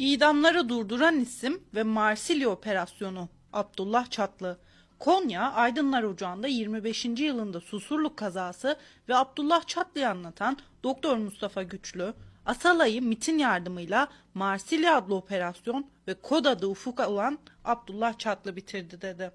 İdamları durduran isim ve Marsilya Operasyonu Abdullah Çatlı. Konya Aydınlar Ocağı'nda 25. yılında Susurluk kazası ve Abdullah Çatlı'yı anlatan Doktor Mustafa Güçlü, Asala'yı MIT'in yardımıyla Marsilya adlı operasyon ve kod adı Ufuk olan Abdullah Çatlı bitirdi dedi.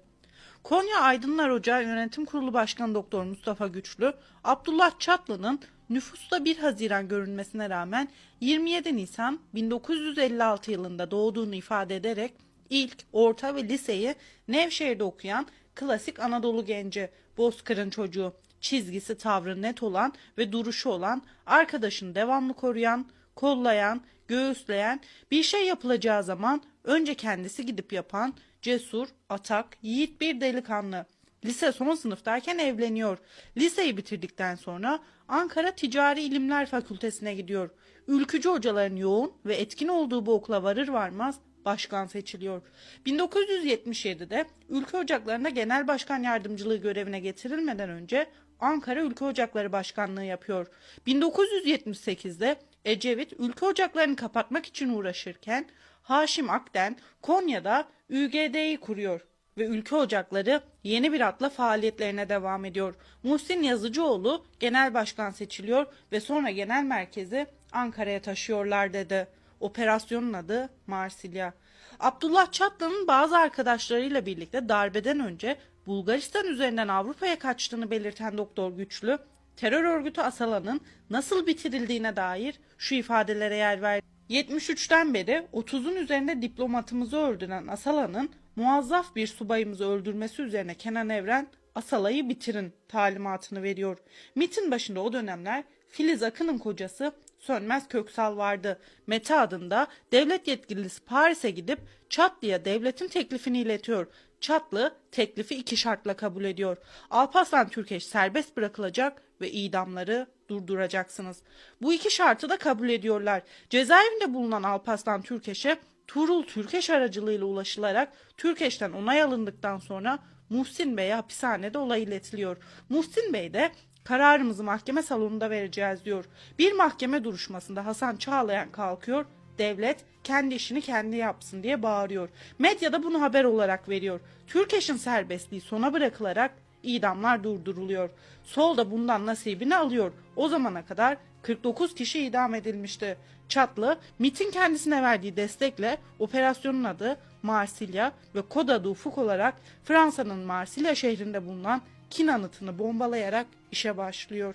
Konya Aydınlar Ocağı Yönetim Kurulu Başkanı Doktor Mustafa Güçlü, Abdullah Çatlı'nın nüfusta 1 Haziran görünmesine rağmen 27 Nisan 1956 yılında doğduğunu ifade ederek ilk, orta ve liseyi Nevşehir'de okuyan klasik Anadolu genci, Bozkır'ın çocuğu, çizgisi tavrı net olan ve duruşu olan, arkadaşını devamlı koruyan, kollayan, göğüsleyen, bir şey yapılacağı zaman önce kendisi gidip yapan, cesur, atak, yiğit bir delikanlı. Lise son sınıftayken evleniyor. Liseyi bitirdikten sonra Ankara Ticari İlimler Fakültesine gidiyor. Ülkücü hocaların yoğun ve etkin olduğu bu okula varır varmaz başkan seçiliyor. 1977'de Ülke Ocakları'nda genel başkan yardımcılığı görevine getirilmeden önce Ankara Ülke Ocakları Başkanlığı yapıyor. 1978'de Ecevit Ülke Ocakları'nı kapatmak için uğraşırken Haşim Akden Konya'da ÜGD'yi kuruyor ve Ülke Ocakları yeni bir adla faaliyetlerine devam ediyor. Muhsin Yazıcıoğlu genel başkan seçiliyor ve sonra genel merkezi Ankara'ya taşıyorlar dedi. Operasyonun adı Marsilya. Abdullah Çatlı'nın bazı arkadaşlarıyla birlikte darbeden önce Bulgaristan üzerinden Avrupa'ya kaçtığını belirten Doktor Güçlü, terör örgütü Asala'nın nasıl bitirildiğine dair şu ifadelere yer verdi. 73'ten beri 30'un üzerinde diplomatımızı öldüren Asala'nın muazzaf bir subayımızı öldürmesi üzerine Kenan Evren Asala'yı bitirin talimatını veriyor. MIT'in başında o dönemler Filiz Akın'ın kocası Sönmez Köksal vardı. Mete adında devlet yetkilisi Paris'e gidip Çatlı'ya devletin teklifini iletiyor. Çatlı teklifi iki şartla kabul ediyor. Alparslan Türkeş serbest bırakılacak ve idamları durduracaksınız. Bu iki şartı da kabul ediyorlar. Cezaevinde bulunan Alparslan Türkeş'e Tuğrul Türkeş aracılığıyla ulaşılarak Türkeş'ten onay alındıktan sonra Muhsin Bey'e hapishanede olay iletiliyor. Muhsin Bey de kararımızı mahkeme salonunda vereceğiz diyor. Bir mahkeme duruşmasında Hasan Çağlayan kalkıyor, devlet kendi işini kendi yapsın diye bağırıyor. Medyada bunu haber olarak veriyor. Türkeş'in serbestliği sona bırakılarak idamlar durduruluyor. Sol da bundan nasibini alıyor. O zamana kadar 49 kişi idam edilmişti. Çatlı, MIT'in kendisine verdiği destekle operasyonun adı Marsilya ve kod adı Ufuk olarak Fransa'nın Marsilya şehrinde bulunan kin anıtını bombalayarak işe başlıyor.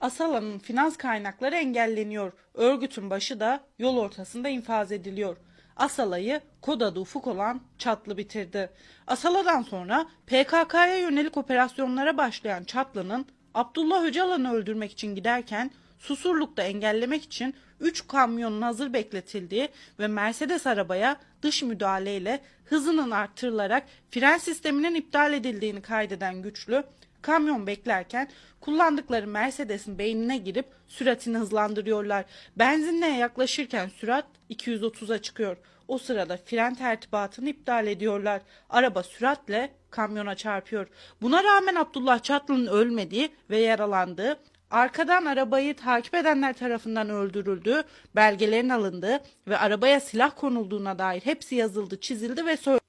Asala'nın finans kaynakları engelleniyor. Örgütün başı da yol ortasında infaz ediliyor. Asala'yı kod adı Ufuk olan Çatlı bitirdi. Asala'dan sonra PKK'ya yönelik operasyonlara başlayan Çatlı'nın Abdullah Öcalan'ı öldürmek için giderken Susurluk'ta engellemek için 3 kamyonun hazır bekletildiği ve Mercedes arabaya dış müdahaleyle hızının arttırılarak fren sisteminin iptal edildiğini kaydeden güçlü, kamyon beklerken kullandıkları Mercedes'in beynine girip süratini hızlandırıyorlar. Benzinliğe yaklaşırken sürat 230'a çıkıyor. O sırada fren tertibatını iptal ediyorlar. Araba süratle kamyona çarpıyor. Buna rağmen Abdullah Çatlı'nın ölmediği ve yaralandığı arkadan arabayı takip edenler tarafından öldürüldüğü, belgelerin alındığı ve arabaya silah konulduğuna dair hepsi yazıldı, çizildi ve söylendi.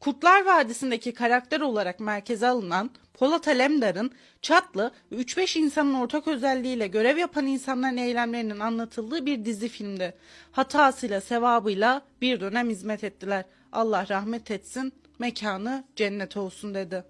Kurtlar Vadisi'ndeki karakter olarak merkeze alınan Polat Alemdar'ın Çatlı ve 3-5 insanın ortak özelliğiyle görev yapan insanların eylemlerinin anlatıldığı bir dizi filmdi. Hatasıyla sevabıyla bir dönem hizmet ettiler. Allah rahmet etsin, mekanı cennet olsun dedi.